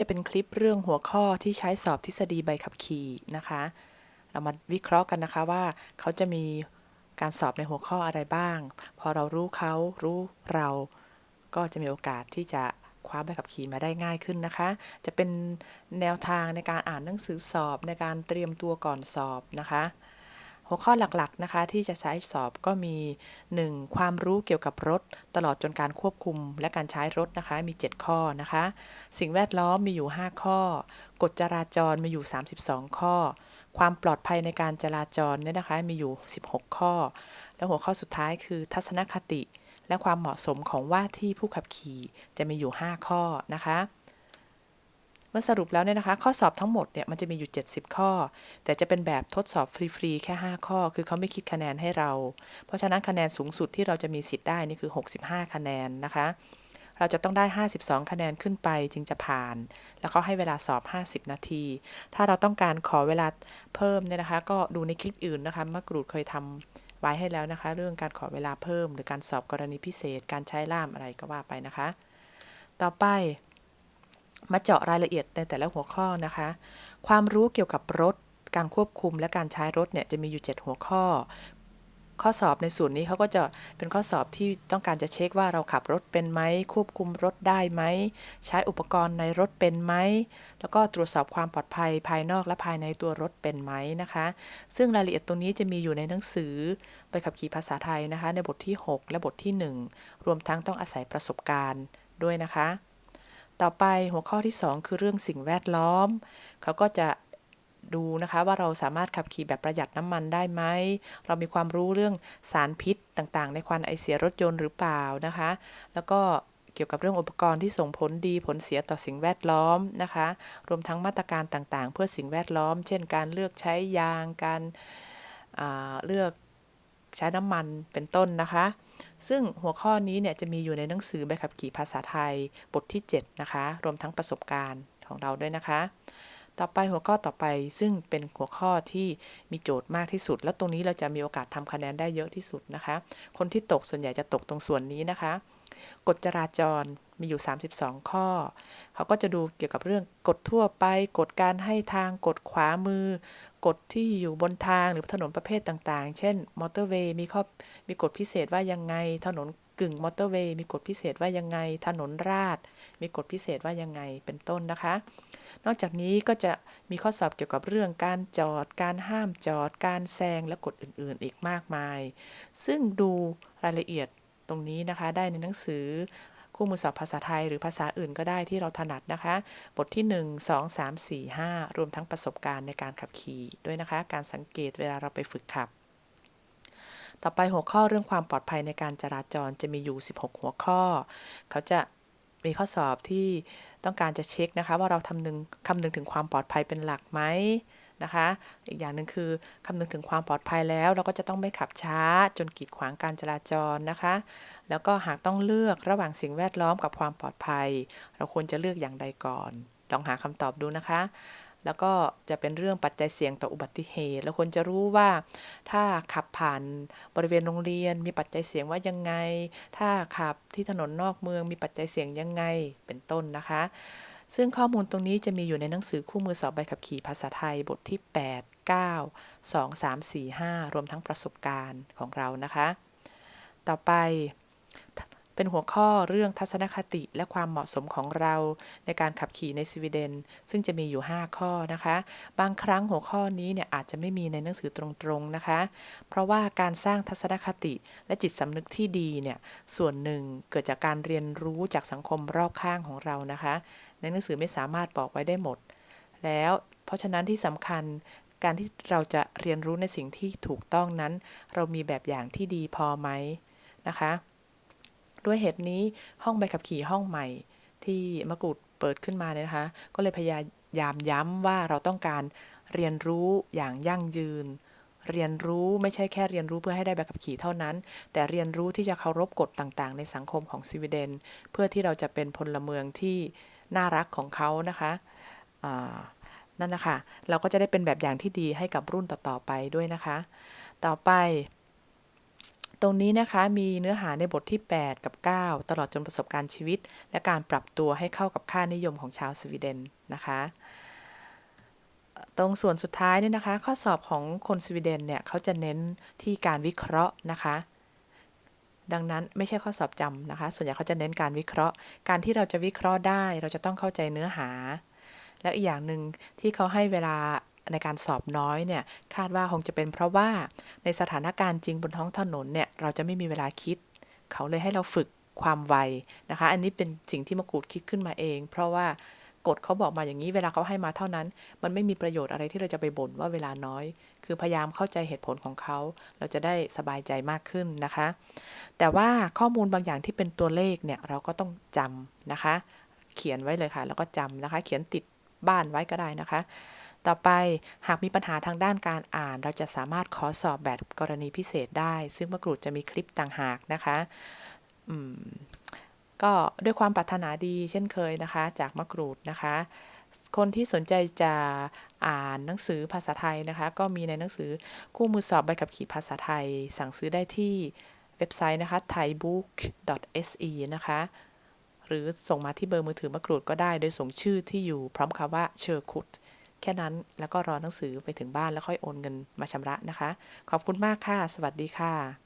จะเป็นคลิปเรื่องหัวข้อที่ใช้สอบทฤษฎีใบขับขี่นะคะ เรามาวิเคราะห์กันนะคะว่าเขาจะมีการสอบในหัวข้ออะไรบ้าง พอเรารู้เขารู้เราก็จะมีโอกาสที่จะคว้าใบขับขี่มาได้ง่ายขึ้นนะคะ จะเป็นแนวทางในการอ่านหนังสือสอบในการเตรียมตัวก่อนสอบนะคะ หัวข้อหลักๆนะคะที่จะใช้สอบก็มี 1. ความรู้เกี่ยวกับรถ ตลอดจนการควบคุมและการใช้รถนะคะมี 7 ข้อนะคะ สิ่งแวดล้อมมีอยู่ 5 ข้อ กฎจราจรมีอยู่ 32 ข้อ ความปลอดภัยในการจราจรเนี่ยนะคะมีอยู่ 16 ข้อ แล้วหัวข้อสุดท้ายคือทัศนคติ และความเหมาะสมของว่าที่ผู้ขับขี่จะมีอยู่ 5 ข้อนะคะ มื่อสรุปแล้วเนี่ยนะคะ ข้อสอบทั้งหมดเนี่ยมันจะมีอยู่ 70 ข้อ แต่จะเป็นแบบทดสอบฟรีๆ แค่ 5 ข้อ คือเขาไม่คิดคะแนนให้เรา เพราะฉะนั้นคะแนนสูงสุดที่เราจะมีสิทธิ์ได้นี่คือ 65 คะแนนนะคะ เราจะต้องได้ 52 คะแนนขึ้นไปจึงจะผ่าน แล้วก็ให้เวลาสอบ 50 นาที ถ้าเราต้องการขอเวลาเพิ่มเนี่ยนะคะ ก็ดูในคลิปอื่นนะคะมะกรูดเคยทำไว้ให้แล้วนะคะ เรื่องการขอเวลาเพิ่ม หรือการสอบกรณีพิเศษ การใช้ล่ามอะไรก็ว่าไปนะคะ ต่อไป มาเจาะรายละเอียดในแต่ละหัวข้อนะคะ ความรู้เกี่ยวกับรถ การควบคุมและการใช้รถเนี่ยจะมีอยู่ 7 หัวข้อ ข้อสอบในส่วนนี้เขาก็จะเป็นข้อสอบที่ต้องการจะเช็คว่าเราขับรถเป็นไหม ควบคุมรถได้ไหม ใช้อุปกรณ์ในรถเป็นไหม แล้วก็ตรวจสอบความปลอดภัยภายนอกและภายในตัวรถเป็นไหมนะคะ ซึ่งรายละเอียดตรงนี้จะมีอยู่ในหนังสือใบขับขี่ภาษาไทยนะคะ ในบทที่ 6 และบทที่ 1 รวมทั้งต้องอาศัยประสบการณ์ด้วยนะคะ ต่อไปหัวข้อที่ 2 คือเรื่องสิ่งแวดล้อม เขาก็จะดูนะคะว่าเราสามารถขับขี่แบบประหยัดน้ำมันได้ไหม เรามีความรู้เรื่องสารพิษต่างๆ ในควันไอเสียรถยนต์หรือเปล่านะคะ แล้วก็เกี่ยวกับเรื่องอุปกรณ์ที่ส่งผลดีผลเสียต่อสิ่งแวดล้อมนะคะ รวมทั้งมาตรการต่างๆ เพื่อสิ่งแวดล้อม เช่น การเลือกใช้ยาง การเลือก ใช้น้ำมันเป็นต้นนะคะ ซึ่งหัวข้อนี้เนี่ยจะมีอยู่ในหนังสือใบขับขี่ภาษาไทยบทที่ 7 นะคะ รวมทั้งประสบการณ์ของเราด้วยนะคะ ต่อไปหัวข้อต่อไปซึ่งเป็นหัวข้อที่มีโจทย์มากที่สุด แล้วตรงนี้เราจะมีโอกาสทำคะแนนได้เยอะที่สุดนะคะ คนที่ตกส่วนใหญ่จะตกตรงส่วนนี้นะคะ กฎจราจรมีอยู่ 32 ข้อ เขาก็จะดูเกี่ยวกับเรื่องกฎทั่วไป กฎการให้ทาง กฎขวามือ กฎที่อยู่บนทางหรือถนนประเภทต่างๆ เช่น มอเตอร์เวย์มีข้อ มีกฎพิเศษว่ายังไง ถนนกึ่งมอเตอร์เวย์มีกฎพิเศษว่ายังไง ถนนราดมีกฎพิเศษว่ายังไง เป็นต้นนะคะ นอกจากนี้ก็จะมีข้อสอบเกี่ยวกับเรื่องการจอด การห้ามจอด การแซง และกฎอื่นๆ อีกมากมาย ซึ่งดูรายละเอียด ตรงนี้นะคะ ได้ในหนังสือคู่มือสอบภาษาไทยหรือภาษาอื่นก็ได้ที่เราถนัดนะคะ บทที่ 1 2 3 4 5 รวมทั้งประสบการณ์ในการขับขี่ด้วยนะคะ การสังเกตเวลาเราไปฝึกขับ ต่อไปหัวข้อเรื่องความปลอดภัยในการจราจรจะมีอยู่ 16 หัวข้อ เขาจะมีข้อสอบที่ต้องการจะเช็คนะคะ ว่าเราทำนึงคำนึงถึงความปลอดภัยเป็นหลักไหม นะคะ อีกอย่างหนึ่งคือคำนึงถึงความปลอดภัยแล้ว เราก็จะต้องไม่ขับช้าจนกีดขวางการจราจรนะคะ แล้วก็หากต้องเลือกระหว่างสิ่งแวดล้อมกับความปลอดภัย เราควรจะเลือกอย่างใดก่อน ลองหาคำตอบดูนะคะแล้วก็จะเป็นเรื่องปัจจัยเสี่ยงต่ออุบัติเหตุเราควรจะรู้ว่า ถ้าขับผ่านบริเวณโรงเรียน มีปัจจัยเสี่ยงว่ายังไง ถ้าขับที่ถนนนอกเมืองมีปัจจัยเสี่ยงยังไง เป็นต้นนะคะ ซึ่งข้อมูลตรงนี้จะมีอยู่ในหนังสือคู่มือสอบใบขับขี่ภาษาไทยบทที่ 8 9 2 3 4 5 รวมทั้งประสบการณ์ของเรานะคะ ต่อไป เป็นหัวข้อเรื่องทัศนคติและความเหมาะสมของเราในการขับขี่ในสวีเดน ซึ่งจะมีอยู่ 5 ข้อนะคะ บางครั้งหัวข้อนี้เนี่ยอาจจะไม่มีในหนังสือตรงๆนะคะ เพราะว่าการสร้างทัศนคติและจิตสำนึกที่ดีเนี่ยส่วนหนึ่งเกิดจากการเรียนรู้จากสังคมรอบข้างของเรานะคะ ในหนังสือไม่สามารถบอกไว้ได้หมด แล้วเพราะฉะนั้นที่สำคัญการที่เราจะเรียนรู้ในสิ่งที่ถูกต้องนั้น เรามีแบบอย่างที่ดีพอไหมนะคะ ด้วยเหตุนี้ห้องใบขับขี่ห้องใหม่ ที่มะกรูดเปิดขึ้นมาเนี่ยนะคะ ก็เลยพยายามย้ำว่าเราต้องการเรียนรู้อย่างยั่งยืน เรียนรู้ไม่ใช่แค่เรียนรู้เพื่อให้ได้ใบขับขี่เท่านั้น แต่เรียนรู้ที่จะเคารพกฎต่างๆ ในสังคมของสวีเดน เพื่อที่เราจะเป็นพลเมืองที่น่ารักของเขานะคะนั่นนะคะ เราก็จะได้เป็นแบบอย่างที่ดีให้กับรุ่นต่อๆไปด้วยนะคะ ต่อไป ตรงนี้นะคะมีเนื้อหาในบทที่ 8 กับ 9 ตลอดจนประสบการณ์ชีวิต และการปรับตัวให้เข้ากับค่านิยมของชาวสวีเดนนะคะ ตรงส่วนสุดท้ายเนี่ยนะคะ ข้อสอบของคนสวีเดนเนี่ยเขาจะเน้นที่การวิเคราะห์นะคะ ดังนั้นไม่ใช่ข้อสอบจำนะคะ ส่วนใหญ่เขาจะเน้นการวิเคราะห์ การที่เราจะวิเคราะห์ได้ เราจะต้องเข้าใจเนื้อหา แล้วอีกอย่างหนึ่งที่เขาให้เวลา ในการสอบน้อยเนี่ยคาดว่าคงจะเป็นเพราะว่าในสถานการณ์จริงบนท้องถนนเนี่ยเราจะไม่มีเวลาคิด เขาเลยให้เราฝึกความไวนะคะ อันนี้เป็นสิ่งที่มะกรูดคิดขึ้นมาเอง เพราะว่ากฎเขาบอกมาอย่างนี้เวลาเขาให้มาเท่านั้น มันไม่มีประโยชน์อะไรที่เราจะไปบ่นว่าเวลาน้อย คือพยายามเข้าใจเหตุผลของเขา เราจะได้สบายใจมากขึ้นนะคะ แต่ว่าข้อมูลบางอย่างที่เป็นตัวเลขเนี่ยเราก็ต้องจำนะคะ เขียนไว้เลยค่ะ แล้วก็จำนะคะ เขียนติดบ้านไว้ก็ได้นะคะ ต่อไปหากมีปัญหาทางด้านการอ่าน เราจะสามารถขอสอบแบบกรณีพิเศษได้ ซึ่งมะกรูดจะมีคลิปต่างหากนะคะก็ด้วยความปรารถนาดีเช่นเคยนะคะ จากมะกรูดนะคะ คนที่สนใจจะอ่านหนังสือภาษาไทยนะคะ ก็มีในหนังสือคู่มือสอบใบขับขี่ภาษาไทย สั่งซื้อได้ที่เว็บไซต์นะคะ thaibook.se นะคะ หรือส่งมาที่เบอร์มือถือมะกรูดก็ได้ โดยส่งชื่อที่อยู่พร้อมคำว่าเชอร์คุด แค่นั้นแล้วก็รอหนังสือไปถึงบ้านแล้วค่อยโอนเงินมาชำระนะคะ ขอบคุณมากค่ะ สวัสดีค่ะ